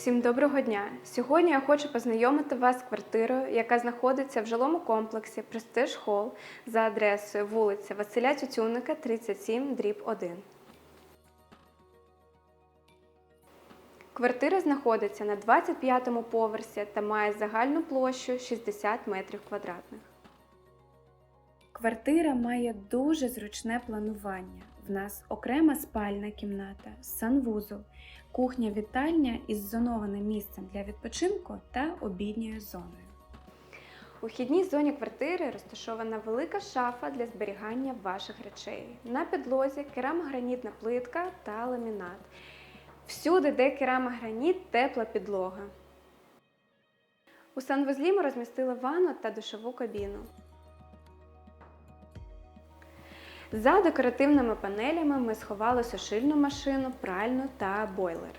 Всім доброго дня! Сьогодні я хочу познайомити вас з квартирою, яка знаходиться в жилому комплексі Престиж Холл за адресою вулиця Василя Тютюника, 37, дріб 1. Квартира знаходиться на 25-му поверсі та має загальну площу 60 метрів квадратних. Квартира має дуже зручне планування. В нас окрема спальна кімната, санвузол, кухня-вітальня із зонованим місцем для відпочинку та обідньою зоною. У вхідній зоні квартири розташована велика шафа для зберігання ваших речей. На підлозі керамогранітна плитка та ламінат. Всюди, де керамограніт, тепла підлога. У санвузлі ми розмістили ванну та душову кабіну. За декоративними панелями ми сховали сушильну машину, пральну та бойлер.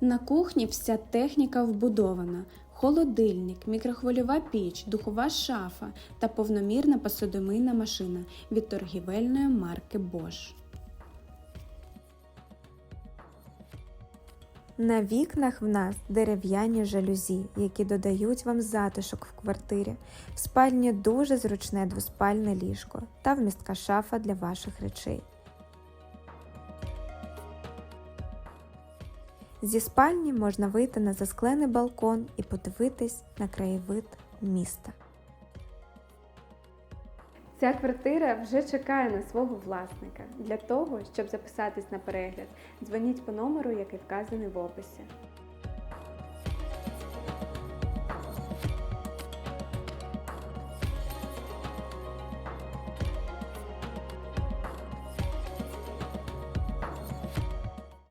На кухні вся техніка вбудована: холодильник, мікрохвильова піч, духова шафа та повномірна посудомийна машина від торгівельної марки Bosch. На вікнах в нас дерев'яні жалюзі, які додають вам затишок в квартирі. В спальні дуже зручне двоспальне ліжко та вмістка шафа для ваших речей. Зі спальні можна вийти на засклений балкон і подивитись на краєвид міста. Ця квартира вже чекає на свого власника. Для того, щоб записатись на перегляд, дзвоніть по номеру, який вказаний в описі.